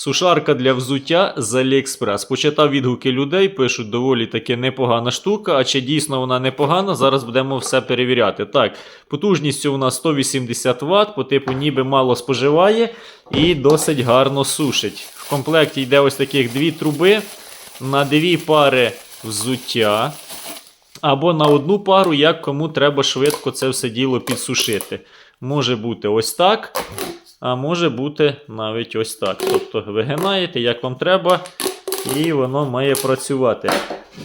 Сушарка для взуття з Aliexpress. Почитав відгуки людей, пишуть, доволі таки непогана штука. А чи дійсно вона непогана? Зараз будемо все перевіряти. Так, потужністю нас 180 Вт, по типу ніби мало споживає і досить гарно сушить. В комплекті йде ось таких дві труби на дві пари взуття. Або на одну пару, як кому треба швидко це все діло підсушити. Може бути ось так, а може бути навіть ось так. Тобто вигинаєте, як вам треба, і воно має працювати.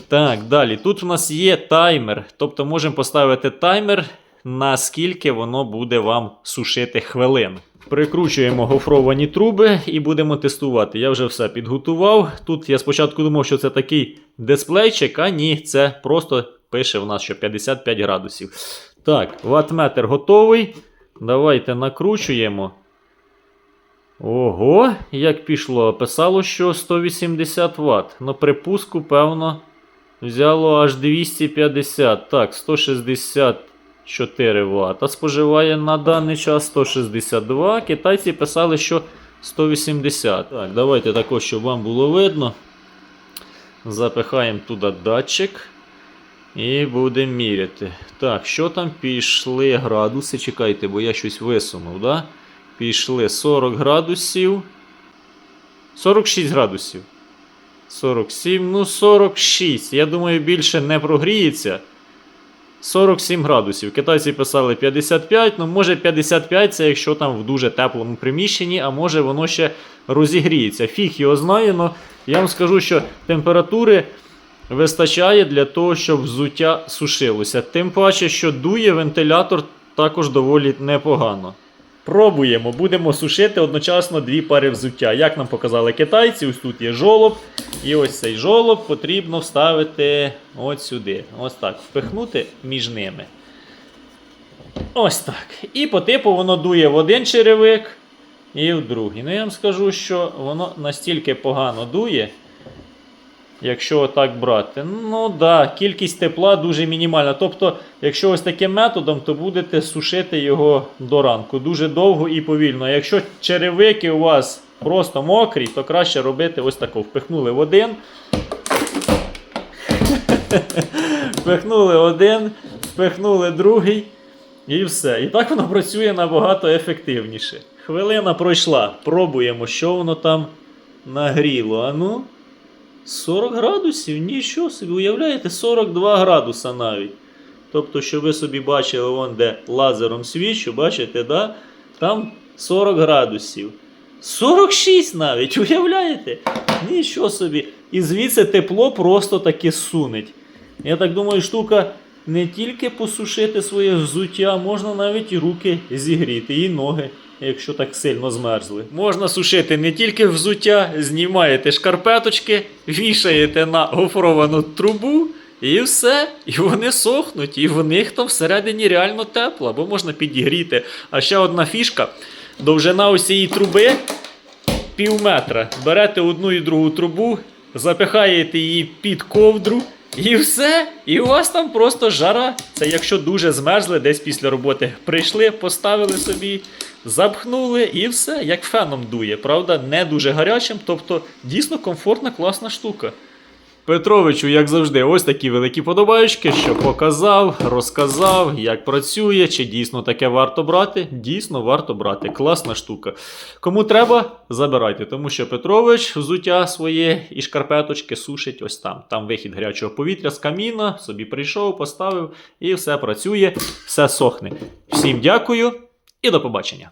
Так, далі. Тут у нас є таймер. Тобто можемо поставити таймер, наскільки воно буде вам сушити хвилин. Прикручуємо гофровані труби і будемо тестувати. Я вже все підготував. Тут я спочатку думав, що це такий дисплейчик, а ні, це просто пише в нас, що 55 градусів. Так, ватметр готовий. Давайте накручуємо. Ого, як пішло. Писало, що 180 Вт. На припуску, певно, взяло аж 250. Так, 164 Вт. А споживає на даний час 162. Китайці писали, що 180. Так, давайте також, щоб вам було видно. Запихаємо туди датчик. І будемо міряти. Так, що там пішли градуси? Чекайте, бо я щось висунув, да? Пішли 40 градусів. 46 градусів. 47, ну 46. Я думаю, більше не прогріється. 47 градусів. Китайці писали 55, ну може 55 це якщо там в дуже теплому приміщенні, а може воно ще розігріється. Фіг його знає, але я вам скажу, що температури вистачає для того, щоб взуття сушилося. Тим паче, що дує вентилятор також доволі непогано. Пробуємо, будемо сушити одночасно дві пари взуття. Як нам показали китайці, ось тут є жолоб. І ось цей жолоб потрібно вставити от сюди. Ось так. Впихнути між ними. Ось так. І по типу воно дує в один черевик і в другий. Ну я вам скажу, що воно настільки погано дує. Якщо отак брати. Ну так, да, кількість тепла дуже мінімальна. Тобто, якщо ось таким методом, то будете сушити його до ранку дуже довго і повільно. Якщо черевики у вас просто мокрі, то краще робити ось тако. Впихнули в один. Впихнули один, впихнули другий. І все. І так воно працює набагато ефективніше. Хвилина пройшла. Пробуємо, що воно там нагріло. А ну. 40 градусів? Нічого собі, уявляєте, 42 градуса навіть. Тобто, що ви собі бачили, вон де лазером свічу, бачите, да? там 40 градусів. 46 навіть, уявляєте? Нічого собі. І звідси тепло просто таки сунеть. Я так думаю, штука не тільки посушити своє взуття, можна навіть і руки зігріти, і ноги, якщо так сильно змерзли. Можна сушити не тільки взуття, знімаєте шкарпеточки, вішаєте на гофровану трубу. І все, і вони сохнуть, і в них там всередині реально тепло, або можна підігріти. А ще одна фішка: довжина усієї труби пів метра. Берете одну і другу трубу, запихаєте її під ковдру, і все. І у вас там просто жара. Це якщо дуже змерзли, десь після роботи прийшли, поставили собі, запхнули і все, як феном дує. Правда, не дуже гарячим, тобто дійсно комфортна, класна штука. Петровичу, як завжди, ось такі великі подобаючки, що показав, розказав, як працює, чи дійсно таке варто брати. Дійсно варто брати. Класна штука. Кому треба, забирайте, тому що Петрович взуття своє і шкарпеточки сушить ось там. Там вихід гарячого повітря з каміна, собі прийшов, поставив і все працює, все сохне. Всім дякую і до побачення.